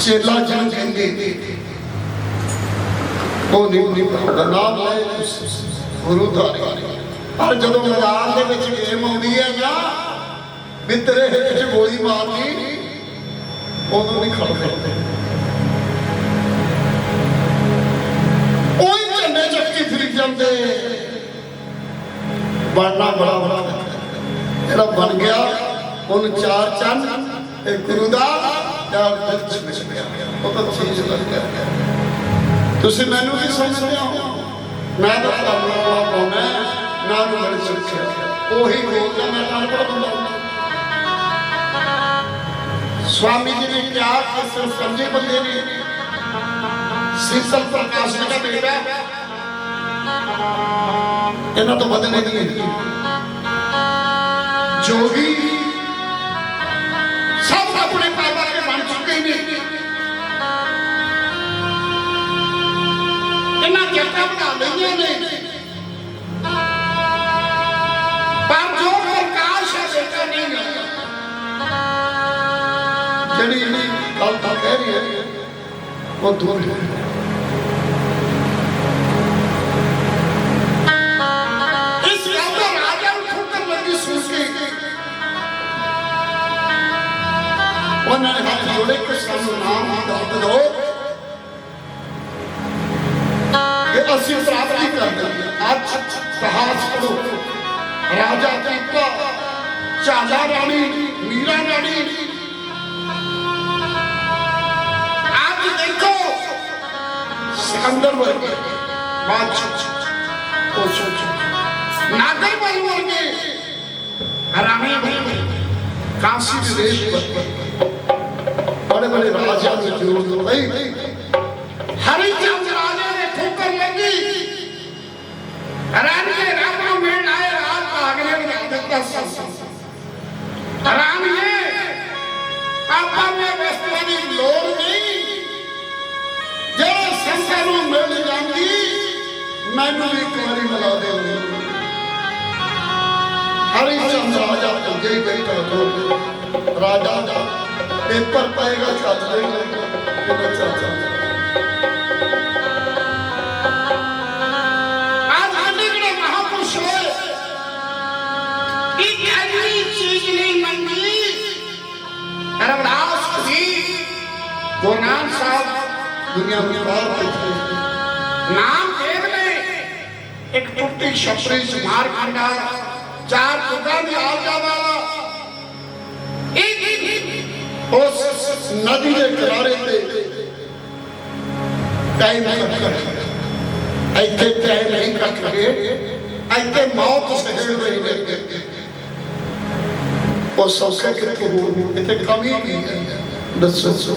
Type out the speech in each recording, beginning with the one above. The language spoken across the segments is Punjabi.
ਚੇਲਾ ਜਿਹਨੂੰ ਕਹਿੰਦੇ ਉਹ ਨਹੀਂ ਪੜਦਾ ਨਾਮ ਲੈ ਗੁਰੂ ਧਾਰੇ ਪਰ ਜਦੋਂ ਮੈਦਾਨ ਦੇ ਵਿੱਚ ਗੇਮ ਆਉਂਦੀ ਹੈ ਨਾ ਵੀ ਤੇਰੇ ਹਿੱਟ ਗੋਲੀ ਮਾਰਨੀ ਉਦੋਂ ਨਹੀਂ ਖੜਦੇ ਉਹੀ ਝੰਡੇ ਚੱਕੀ ਫਿਰ ਜਾਂਦੇ। ਬਣਨਾ ਬੜਾ ਬੜਾ ਜਿਹੜਾ ਬਣ ਗਿਆ, ਉਹਨੂੰ ਚਾਰ ਚੰਨ ਤੇ ਗੁਰੂ ਦਾ ਚਾਰ ਦਿਲ ਚ ਮਿਲ ਗਿਆ ਉਹ ਤਾਂ ਚੀਜ਼ ਲੱਗ ਗਿਆ ਤੁਸੀਂ ਮੈਨੂੰ ਵੀ ਸਮਝਦੇ ਹੋ ਮੈਂ ਤਾਂ ਤੁਹਾਨੂੰ ਵਾਲਾ ਪਾਉਣਾ ਨਾ ਨੂੰ ਬੜੀ ਸਿੱਖਿਆ ਉਹੀ ਬੋਲਦਾ ਮੈਂ ਤਾਂ ਅਨਪੜ੍ਹ ਬੰਦਾ ਸਵਾਮੀ ਜੀ ਨੇ ਕਿਹਾ ਕਿ ਸਿਰਫ ਸੰਜੇ ਬੰਦੇ ਨੇ ਸੀਸਲ ਪ੍ਰਕਾਸ਼ ਜੀ ਦਾ ਬੇਟਾ ਇਹਨਾਂ ਤੋਂ ਬਦਲੇ ਨਹੀਂ ਹੈ ਜਿਹੜੀ ਗੱਲ ਤਾਂ ਕਹਿ ਰਹੀ ਹੈ ਉਹ ਦੂਰ ਹੈ ਇਸ ਗੱਲ ਦਾ ਰਾਜਾ ਨੂੰ ਠੋਕਰ ਲੱਗੀ ਸੂਸ ਕੇ ਉਹਨਾਂ ਨੇ ਹੱਥ ਜੋੜੇ ਕਿ ਸਾਨੂੰ ਨਾਮ ਦੱਸ ਦਿਓ ਕਿ ਅਸੀਂ ਪ੍ਰਾਪਤੀ ਕਰਦੇ ਹਾਂ ਅੱਜ ਇਤਿਹਾਸ ਪੜੋ ਰਾਜਾ ਦੀਪਾ ਚਾਜਾ ਰਾਣੀ ਮੀਰਾ ਰਾਣੀ ਅੱਜ ਦੇਖੋ ਸਿਕੰਦਰ ਵਰਗੇ ਬਾਦਸ਼ਾਹ ਉਹ ਸੋਚ ਨਾਗਰ ਬਲ ਵਰਗੇ ਰਾਣੀ ਵੀ ਕਾਸ਼ੀ ਦੇ ਦੇਸ਼ ਬੜੇ ਬੜੇ ਰਾਜਿਆਂ ਦੀ ਜ਼ਰੂਰਤ ਪਈ ਹਰੀ ਚੰਦ ਰਾਣੀ ਦੇ ਰੱਬ ਨੂੰ ਮਿਲਣ ਆਏ ਰਾਤ ਭਾਗਨੇ ਆਪਾਂ ਨੂੰ ਵਸਤੂਆਂ ਦੀ ਲੋੜ ਨਹੀਂ। ਜੇ ਸੰਸਾਰ ਨੂੰ ਮਿਲ ਜਾਂਦੀ, ਮੈਨੂੰ ਵੀ ਇੱਕ ਵਾਰੀ ਮਿਲਾ ਦੇ। ਹਰੀ ਚੰਦ ਰਾਜਾ ਪੁੱਜੇ ਬੈਠਾ ਤੋਂ। ਰਾਜਾ ਦਾ ਪੇਪਰ ਪਏਗਾ ਚੱਲ ਦੇਗਾ। ਕਿਹੜਾ ਚੱਲ ਚੱਲ ਦੁਨੀਆ ਬਾਹਰ ਪਿੱਛੇ ਨਾਮ ਦੇਵ ਨੇ ਇੱਕ ਟੁੱਟੀ ਛਪਰੀ ਸੁਧਾਰ ਖੰਡਾ ਚਾਰ ਤੁਗਾ ਦੀ ਆਲਜਾ ਵਾਲਾ। ਇੱਕ ਉਸ ਨਦੀ ਦੇ ਕਿਨਾਰੇ ਤੇ ਟਾਈਮ ਕੱਟਦਾ ਇੱਥੇ ਟਾਈਮ ਨਹੀਂ ਕੱਟਦੇ ਇੱਥੇ ਮੌਤ ਸਹਿਣ ਰਹੀ ਨੇ ਉਹ ਸੌਖਾ ਕਿੱਥੋਂ ਹੋ ਇੱਥੇ ਕਮੀ ਨਹੀਂ ਦੱਸੋ।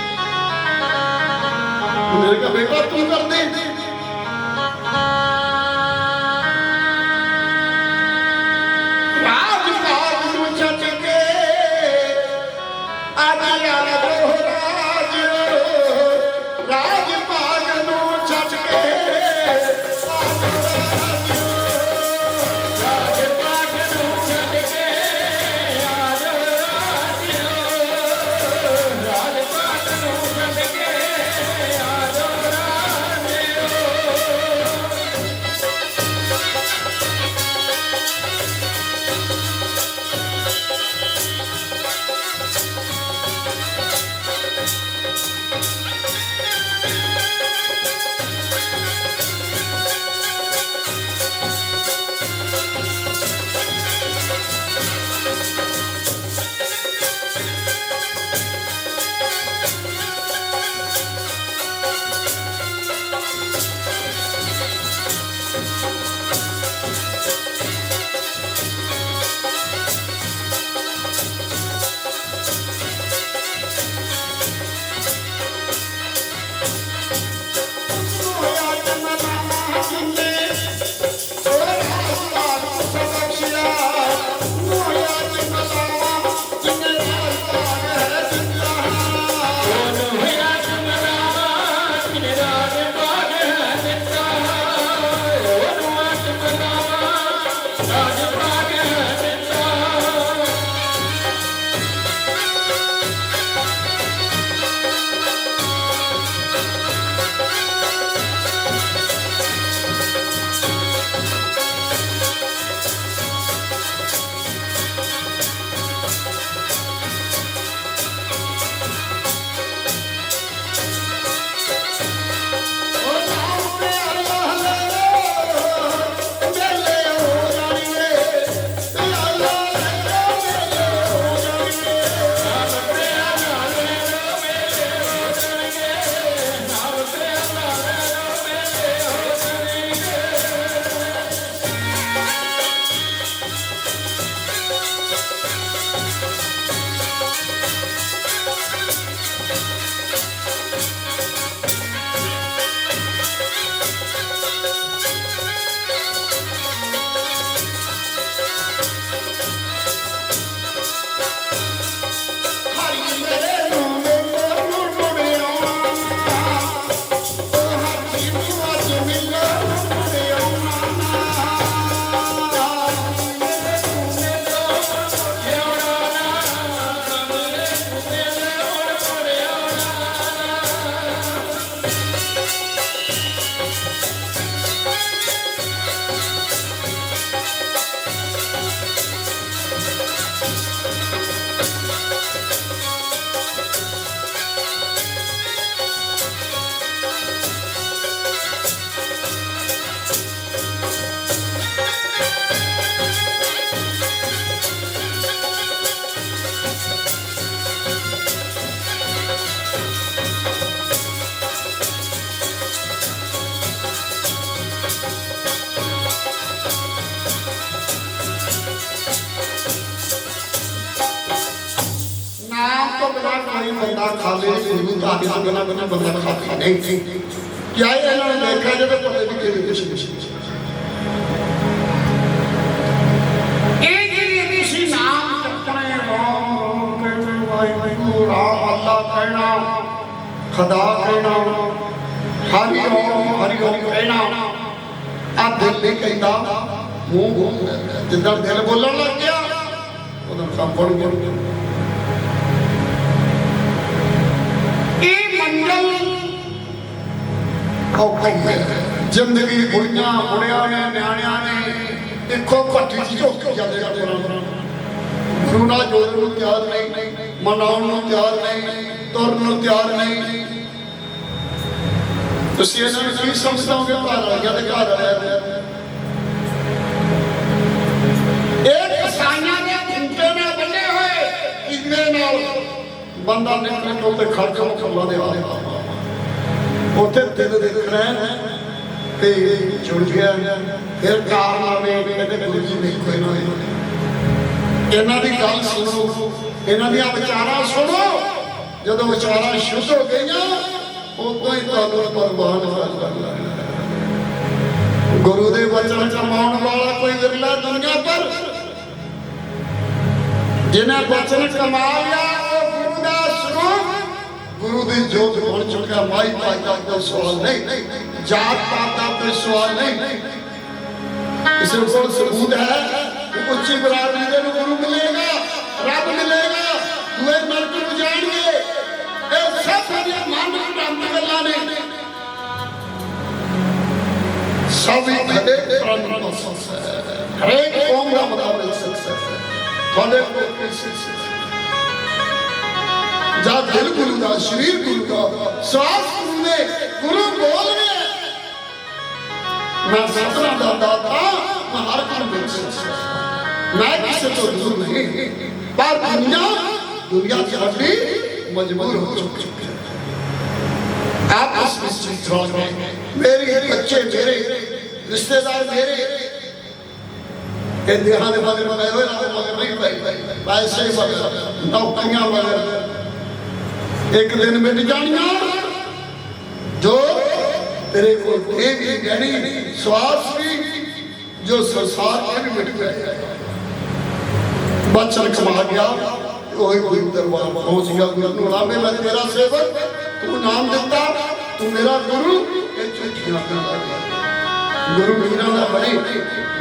ਮੇਰੇ ਕਾ ਬੇਟਾ ਤੂੰ ਕਰ ਬਿਨਾਂ ਬਿਨਾਂ ਬੰਦਾ ਖਾਲੀ ਨਹੀਂ ਕਿਆ ਇਹਨਾਂ ਨੂੰ ਦੇਖਿਆ ਜਦੋਂ ਪਤਾ ਨਹੀਂ ਕਿਹੜੇ ਕੁਛ ਕੁਛ ਇਹ ਜਿਹੜੀ ਅਸੀਂ ਨਾਮ ਜਪਣੇ ਰਾਮ ਕਹਿਣਾ ਵਾਹਿਗੁਰੂ ਰਾਮ ਅੱਲਾ ਕਹਿਣਾ ਖੁਦਾ ਕਹਿਣਾ ਹਰੀ ਓਮ ਹਰੀ ਓਮ ਕਹਿਣਾ ਆ ਦਿਲ ਨਹੀਂ ਕਹਿੰਦਾ ਮੂੰਹ ਔਖੀ ਹੈ ਜ਼ਿੰਦਗੀ ਬੁੜੀਆਂ ਬੁੜਿਆਂ ਨੇ, ਨਿਆਣਿਆਂ ਨੇ ਇੱਕੋ ਭੱਟੀ ਚ ਝੁੱਕ ਜਾਂਦੇ ਕਰਦੇ ਗੁਰੂ ਨਾਲ ਜੋੜਨ ਨੂੰ ਤਿਆਰ ਨਹੀਂ, ਮਨਾਉਣ ਨੂੰ ਤਿਆਰ ਨਹੀਂ, ਤੁਰਨ ਨੂੰ ਤਿਆਰ ਨਹੀਂ। ਤੁਸੀਂ ਇਹਨਾਂ ਨੂੰ ਕੀ ਸਮਝਦੋਗੇ ਘਰ ਵਾਲਿਆਂ ਦੇ ਘਰ ਵਾਲਿਆਂ ਇਹ ਕਸਾਈਆਂ ਦੇ ਖੂਟੇ ਨਾਲ ਬੰਨੇ ਹੋਏ। ਕਿੰਨੇ ਨਾਲ ਬੰਦਾ ਨਿਕਲੇ ਤੋਂ ਤੇ ਖੜਕ ਮੁਖੱਲਾ ਦੇ ਆ ਉੱਥੇ ਦਿਲ ਦੇਖਣਾ ਤੇ ਜੁੜ ਗਿਆ ਫਿਰ ਕਾਰਨਾਮੇ ਕਹਿੰਦੇ ਗੁਰੂ ਜੀ ਨੇ ਕੋਈ ਨਾ ਇਹਨਾਂ ਦੀ ਗੱਲ ਸੁਣੋ। ਇਹਨਾਂ ਦੀਆਂ ਵਿਚਾਰਾਂ ਸੁਣੋ। ਜਦੋਂ ਵਿਚਾਰਾਂ ਸ਼ੁੱਧ ਹੋ ਗਈਆਂ, ਉਦੋਂ ਹੀ ਤੁਹਾਨੂੰ ਪਰਵਾਨ ਕਰ ਲੈਣਾ ਗੁਰੂ ਦੇ ਵਚਨ ਕਮਾਉਣ ਵਾਲਾ ਕੋਈ ਵਿਰਲਾ ਦੁਨੀਆ ਪਰ ਜਿਨ੍ਹਾਂ ਵਚਨ ਕਮਾ ਲਿਆ ਗੁਰੂ ਦੀ ਜੋਤ ਬਣ ਚੁੱਕਾ ਮਾਈ ਭਾਈ ਦਾ ਕੋਈ ਸਵਾਲ ਨਹੀਂ। ਜਾਤ ਪਾਤ ਦਾ ਕੋਈ ਸਵਾਲ ਨਹੀਂ। ਇਸ ਕੋਲ ਸਬੂਤ ਹੈ ਕਿ ਉੱਚੀ ਬਰਾਦਰੀ ਦੇ ਨੂੰ ਗੁਰੂ ਮਿਲੇਗਾ, ਰੱਬ ਮਿਲੇਗਾ, ਦੂਏ ਨਰਕ ਨੂੰ ਜਾਣਗੇ। ਇਹ ਸਭ ਸਾਡੀਆਂ ਮਨ ਭ੍ਰਮ ਗੱਲਾਂ ਨੇ। ਸਭ ਹੀ ਤੁਹਾਡੇ ਪ੍ਰਣ ਦਾ ਸੰਸਾ ਹੈ। ਹਰੇਕ ਕੌਮ ਦਾ ਮੁਕਾਬਲਾ ਸੰਸਾ ਹੈ। ਤੁਹਾਡੇ ਕੋਲ ਕਿਸੇ ਜਦ जा दिल गुरु का शरीर गुरु का श्वास गुरु ने गुरु बोल रहे मैं सतना का दाता मैं हर घर में मैं किसे तो दूर नहीं। पर दुनिया दुनिया की हड्डी मजबूर हो चुकी है। आप इस विश्वास में, मेरे बच्चे मेरे, रिश्तेदार मेरे ये दिहाने वाले मगर होए मगर नहीं, भाई भाई ऐसे ही मगर नौकरियाँ वगैरह ਇੱਕ ਦਿਨ ਮਿਟ ਜਾਣੀਆਂ, ਜੋ ਤੇਰੇ ਕੋਲ ਇਹ ਵੀ ਗਹਿਣੀ, ਸਵਾਸ ਵੀ, ਜੋ ਸੰਸਾਰ ਇਹ ਵੀ ਮਿਟ ਜਾਏ। ਬਚਨ ਕਮਾ ਗਿਆ, ਉਹੀ ਕੋਈ ਦਰਬਾਰ ਪਹੁੰਚ ਗਿਆ ਗੁਰੂ ਨੂੰ ਰਾਮੇ ਮੈਂ ਤੇਰਾ ਸੇਵਕ, ਤੂੰ ਨਾਮ ਦਿੱਤਾ, ਤੂੰ ਮੇਰਾ ਗੁਰੂ, ਇਹ ਝੂਠੀਆਂ ਗੱਲਾਂ ਗੁਰੂ ਮੀਰਾ ਦਾ ਬਣੇ,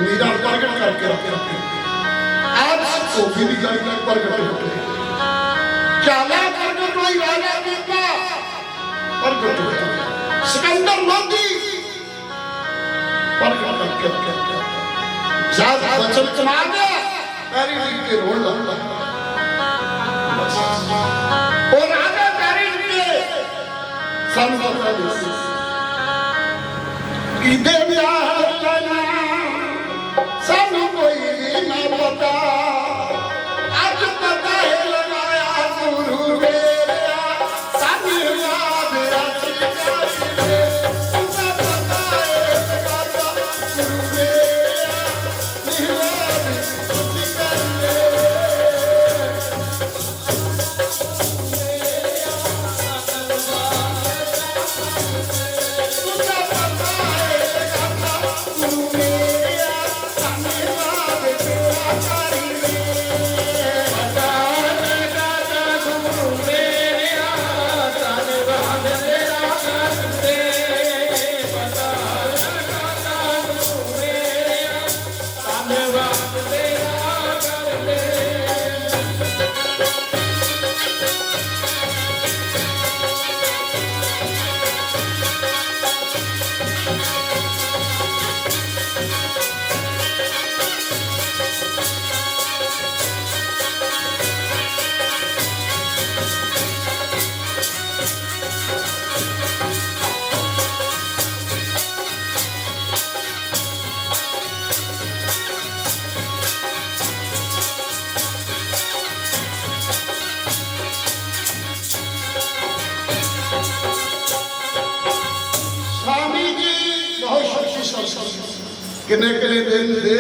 ਮੀਰਾ ਪ੍ਰਗਟ ਕਰਕੇ ਰੱਖਿਆ। ਆਜ ਸੋਫੀ ਦੀ ਗੱਲ ਪ੍ਰਗਟ ਹੋ ਚਾਲਾ ਪ੍ਰਗਟ ਰਾਜਾ ਦਿੱਤਾ ਪ੍ਰਗਟ ਹੋ ਸਿਕੰਦਰ ਲੋਧੀ ਪ੍ਰਗਟ ਕਰਕੇ ਜਦ ਬਚਨ ਕਮਾ ਗਿਆ, ਪੈਰੀ ਲਿਖ ਕੇ ਰੋਣ ਲੱਗਾ ਉਹ ਰਾਜਾ ਪੈਰੀ ਲਿਖ ਕੇ ਸਾਨੂੰ ਪਤਾ ਨਹੀਂ ਕਿਦੇ ਵਿਆਹ ਲੈਣਾ ਸਾਨੂੰ ਕੋਈ ਨਾ ਪਤਾ। ਅੱਜ ਪਤਾ ਹੈ ਲਗਾਇਆ ਗੁਰੂ ਮੇਰਾ किने किने दिन दे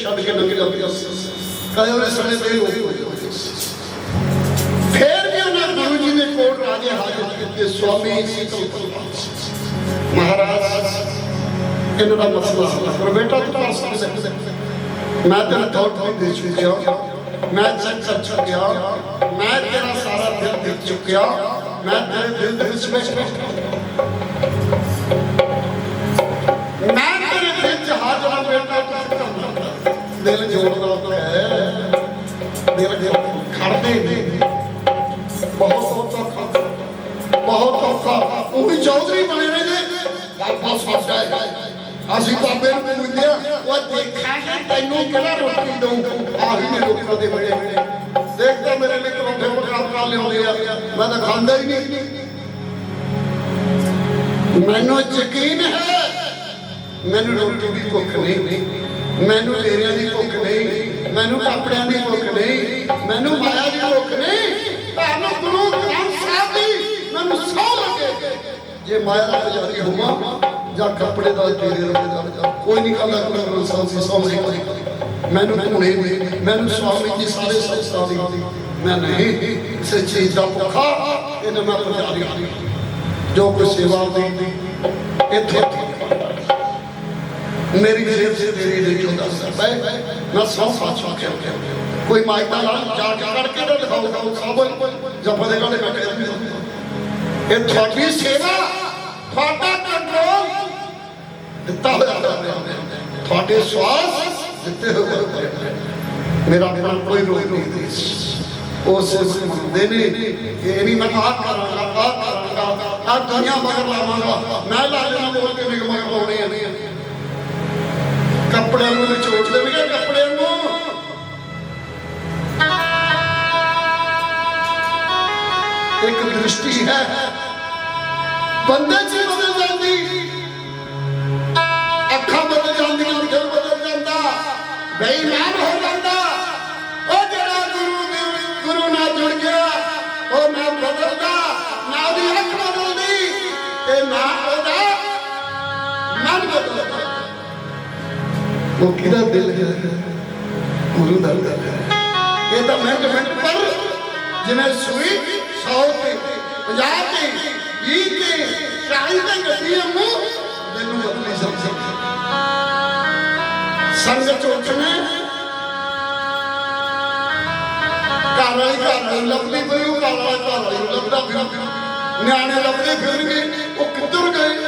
शब्द के नंगे लग गया कदे उन्हें सड़े दे फिर भी उन्हें गुरु जी ने कोट राजे हाजिर किए स्वामी तो महाराज इन्होंने मसला पर बेटा, तू पास कर सकते मैं तेरा दौड़ दौड़ दे चुका मैं चेक कर चुका मैं तेरा सारा दिल देख चुका मैं तेरे दिल में ਦਿਲ ਜੋੜਦਾ ਹੈ। ਦਿਲ ਖੜਦੇ ਨੇ। ਬਹੁਤ ਔਖਾ ਬਹੁਤ ਔਖਾ ਉਹ ਵੀ ਚੌਧਰੀ ਬਣੇ ਨੇ। ਜੀ ਗੱਲ ਬਹੁਤ ਸੱਚ ਹੈ। ਅਸੀਂ ਬਾਬੇ ਨੂੰ ਪੁੱਛਦੇ ਆ ਉਹ ਦੇਖਾਂਗੇ ਤੈਨੂੰ ਕਿਹੜਾ ਰੋਟੀ ਦਊਂ? ਆਹੀ ਨੇ ਲੋਕਾਂ ਦੇ ਬੜੇ ਦੇਖਦਾ ਮੇਰੇ ਲਈ ਪਰੌਂਠੇ ਪਕਾ ਲਿਆਉਂਦੇ ਆ। ਮੈਂ ਤਾਂ ਖਾਂਦਾ ਹੀ ਨਹੀਂ। ਮੈਨੂੰ ਯਕੀਨ ਹੈ, ਮੈਨੂੰ ਰੋਟੀ ਦੀ ਭੁੱਖ ਨਹੀਂ। ਮੈਨੂੰ ਲੇਰਿਆਂ ਦੀ ਭੁੱਖ ਨਹੀਂ, ਮੈਨੂੰ ਕੱਪੜਿਆਂ ਦੀ ਭੁੱਖ ਨਹੀਂ, ਮੈਨੂੰ ਮਾਇਆ ਦੀ ਭੁੱਖ ਨਹੀਂ। ਤੁਹਾਨੂੰ ਗੁਰੂ ਗ੍ਰੰਥ ਸਾਹਿਬ ਦੀ ਮੈਨੂੰ ਸੌ ਲੱਗੇ। ਜੇ ਮਾਇਆ ਦਾ ਪੁਜਾਰੀ ਹੋਵਾਂ ਜਾਂ ਕੱਪੜੇ ਦਾ ਤੇਰੇ ਰੋਲੇ ਦਾ ਕੋਈ ਨਹੀਂ ਕਹਿੰਦਾ ਗੁਰੂ ਗ੍ਰੰਥ ਸਾਹਿਬ ਦੀ ਸੌ ਨਹੀਂ ਮੈਨੂੰ ਧੂਣੇ ਨਹੀਂ, ਮੈਨੂੰ ਸਵਾਮੀ ਜੀ ਸਾਰੇ ਸੰਸਾਰ ਦੀ ਮੈਂ ਨਹੀਂ, ਕਿਸੇ ਦਾ ਭੁੱਖਾ, ਇਹਨਾਂ ਮੈਂ ਪੁਜਾਰੀ ਜੋ ਕੋਈ ਸੇਵਾ ਦੇ, ਇੱਥੇ ਮੇਰੀ ਜੇਬ ਸੇ ਤੇਰੀ ਨਹੀਂ ਚੁੰਦਾ ਸਕਦਾ ਮੈਂ ਸੌ ਸਾਚ ਆਖਿਆ ਕੋਈ ਮਾਇਦਾ ਨਾਲ ਜਾ ਕੇ ਕਰਕੇ ਨਾ ਦਿਖਾਓ ਸਭ ਜਪਾ ਦੇ ਗਾਲੇ ਬੈਠੇ ਇਹ ਤੁਹਾਡੀ ਸੇਵਾ, ਤੁਹਾਡਾ ਕੰਟਰੋਲ ਦਿੱਤਾ ਹੋਇਆ ਤੁਹਾਡੇ ਸਵਾਸ ਦਿੱਤੇ ਹੋਏ ਮੇਰਾ ਮਨ ਕੋਈ ਰੋਕ ਨਹੀਂ ਉਸ ਮੰਨਦੇ ਨੇ। ਇਹ ਨਹੀਂ ਮੈਂ ਆਹ ਕਰਾਂਗਾ ਆਹ ਕਰਾਂਗਾ। ਆ ਦੁਨੀਆ ਮਗਰ ਲਾਵਾਂਗਾ। ਮੈਂ ਲਾ ਲੈਣਾ ਬੋਲ ਕੇ ਨਿਗਮ ਪਾਉਣੇ ਆ। ਕੱਪੜਿਆਂ ਨੂੰ ਨਿਚੋੜ ਦੇਣਗੇ, ਕੱਪੜਿਆਂ ਨੂੰ। ਇੱਕ ਦ੍ਰਿਸ਼ਟੀ ਹੈ। ਬੰਦੇ ਚ ਬਦਲ ਜਾਂਦੀ, ਅੱਖਾਂ ਬਦਲ ਜਾਂਦੀਆਂ, ਦਿਲ ਬਦਲ ਜਾਂਦਾ। ਬੇਈਮਾਨ ਹੋ ਉਹ ਕਿਹਦਾ ਦਿਲ ਹੈ, ਗੁਰੂ ਦਾ ਦਿਲ ਹੈ। ਇਹ ਤਾਂ ਮਿੰਟ ਮਿੰਟ ਪਰ ਜਿਵੇਂ ਸੂਈ 100 ਤੇ 50 ਤੇ 20 ਤੇ 40 ਤੇ ਗੱਡੀ ਨੂੰ ਦਿਲ ਨੂੰ ਸਮਝ ਸੰਗਤ ਉੱਠਣੇ ਘਰ ਵਾਲੀ ਘਰ ਵਾਲੀ ਲੱਭਦੀ ਪਈ ਉਹ ਘਰ ਵਾਲਾ ਘਰ ਵਾਲੀ ਲੱਭਦਾ। ਫਿਰ ਨਿਆਣੇ ਲੱਭਦੇ ਫਿਰਨਗੇ, ਉਹ ਕਿੱਧਰ ਗਏ?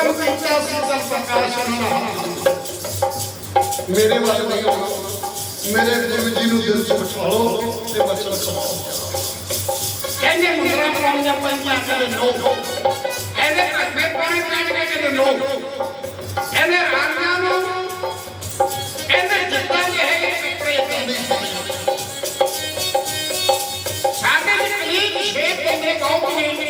ਹੁਕਮ ਕੀਤਾ ਸੀਤਲ ਪ੍ਰਕਾਸ਼ ਨਾਲ ਮੇਰੇ ਵੱਲ ਨਹੀਂ ਆਉਣਾ ਮੇਰੇ ਗੁਰੂ ਜੀ ਨੂੰ ਦਿਲ 'ਚ ਬਿਠਾ ਲਓ ਤੇ ਬਚਨ ਸੁਣਾਓ ਕਹਿੰਦੇ ਮੁੰਦਰਾ ਪਾਉਣੀਆਂ ਪੈਂਦੀਆਂ ਕਦੇ ਨੋ ਇਹਦੇ ਕੱਪੇ ਪਾਣੀ ਕੱਢ ਕੇ ਕਦੇ ਨੋ ਇਹਦੇ ਰਾਣਿਆਂ ਨੂੰ ਇਹਦੇ ਜਿੱਦਾਂ ਦੇ ਹੈਗੇ ਕੱਪੜੇ ਇਦਾਂ ਦੇ ਸਾਡੇ ਦੇ ਕਲੀਨ ਸ਼ੇਪ ਦੇ ਕਹੋ ਨਹੀਂ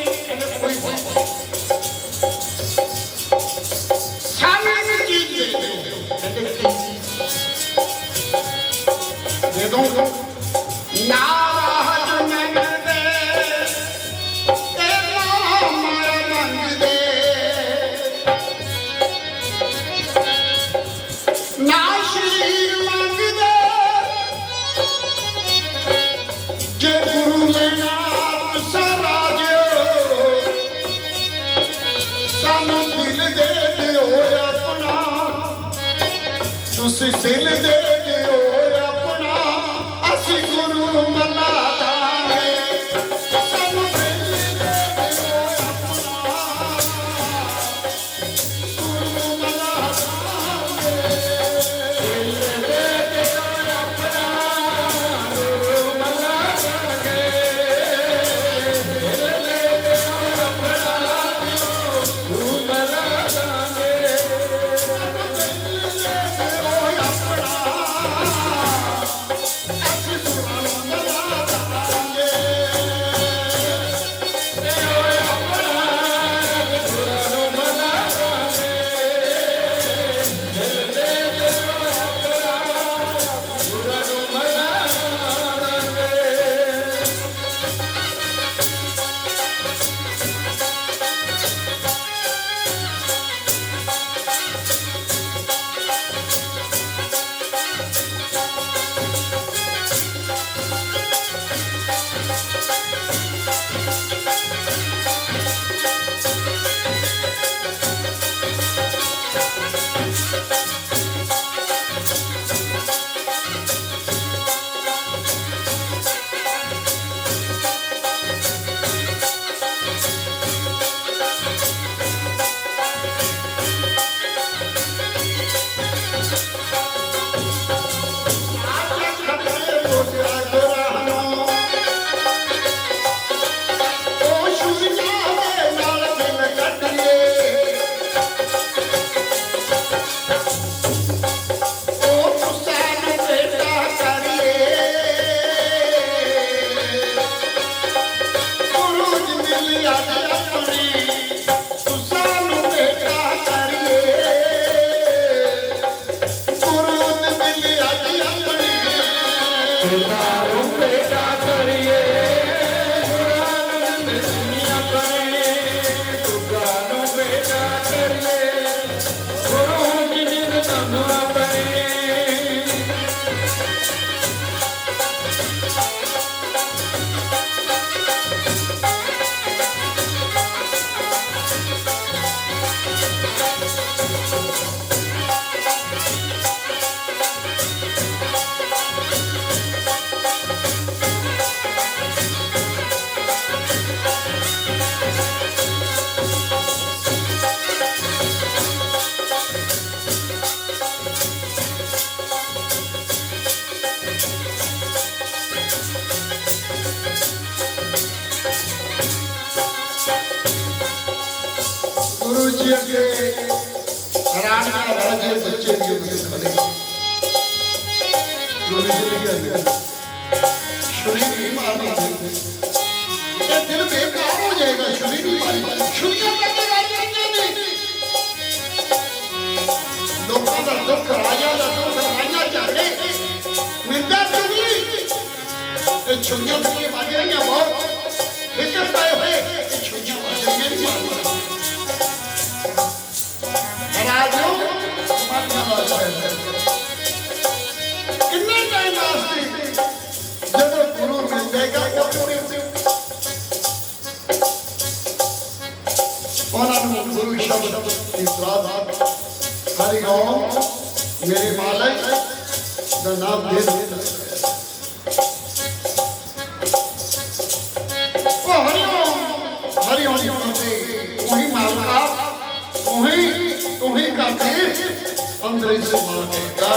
She seen. राज्य के हरियाणा राज्य बच्चे के लिए बने। शरीर बीमार दिल बेकार हो जाएगा शरीर बीमारी शुगर करने राज्य के लोगों का दुख, राजा का दुख, राजा चाहे निंदा चुगली। छुइया के लिए बाजे बहुत। फ़िक्र पाए हुए छुइया बाजे नहीं मारना ਰਾਜੋ। ਕਿੰਨੇ ਟਾਈਮ ਵਾਸਤੇ ਜਦੋਂ ਗੁਰੂ ਮਿਲ ਜਾਏਗਾ, ਉਹ ਮਿਲ ਉਹਨਾਂ ਨੂੰ ਗੁਰੂ ਸ਼ਬਦ ਦੀ ਪ੍ਰਾਪਤ ਹਰੀ ਰਾਮ, ਮੇਰੇ ਮਾਲਕ, ਦਾ ਨਾਮ ਦੇ ਦਿੱਤਾ। लोहे का पेट माँ के मारेगा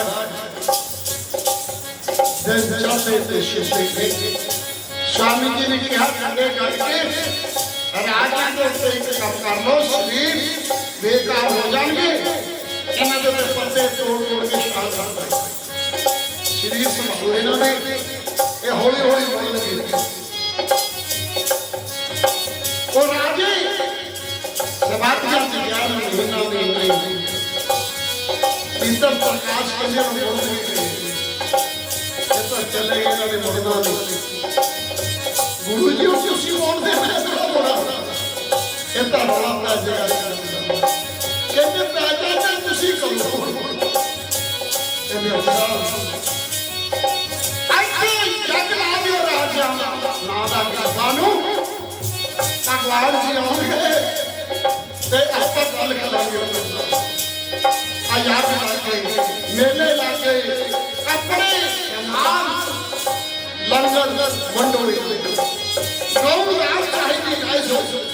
then चाहते थे शिष्य शिशे स्वामी जी ने क्या करने करके? अरे आज राजा को एक कम कर लो शरीर बेकार हो जाएँगे। इन्होंने तो मैं पत्ते तोड़ तोड़ के शाल करता शरीर ना इन्होंने ये होली हौली बोलने लगी और आगे इधर प्रकाश करने वाले बोल रहे चले गए इन्होंने बोलना गुरु जी उसे उसी मोड़ दे रहे हैं बड़ा इतना बड़ा प्राजा कहते प्राजा ने तुसी करो कहते ऐसे जग लादियो राजा नादा का सानू तकलार जी आउंगे से आपस में खिलाएंगे आयात लाके मेले लाके अपने नाम लंगर मंडोरी गौ राज चाहिए गाइस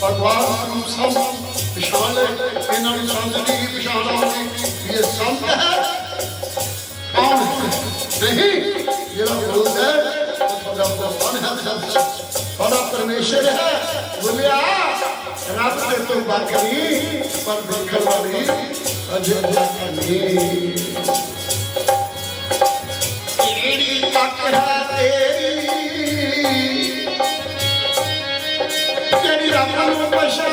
ਭਗਵਾਨ ਨੂੰ ਸਭ ਪਛਾਣ ਲੈ ਇਹਨਾਂ ਨੂੰ ਸਮਝ ਨਹੀਂ ਪਛਾਣ ਆਉਂਦੀ ਵੀ ਇਹ ਸੰਤ ਹੈ ਕੌਣ ਨਹੀਂ ਜਿਹੜਾ ਬੋਲਦਾ ਉਹਦਾ ਭਗਵਾਨ ਹੈ ਉਹਦਾ ਪਰਮੇਸ਼ਰ ਹੈ ਬੋਲਿਆ ਰੱਬ ਤੇ ਤੋਂ ਬਾਕੀ ਪਰ ਦੇਖਣ ਵਾਲੀ ਅਜੇ ਨਹੀਂ ਕਿਹੜੀ ਤੱਕ ਹੈ ਤੇਰੀ। আমার পয়সা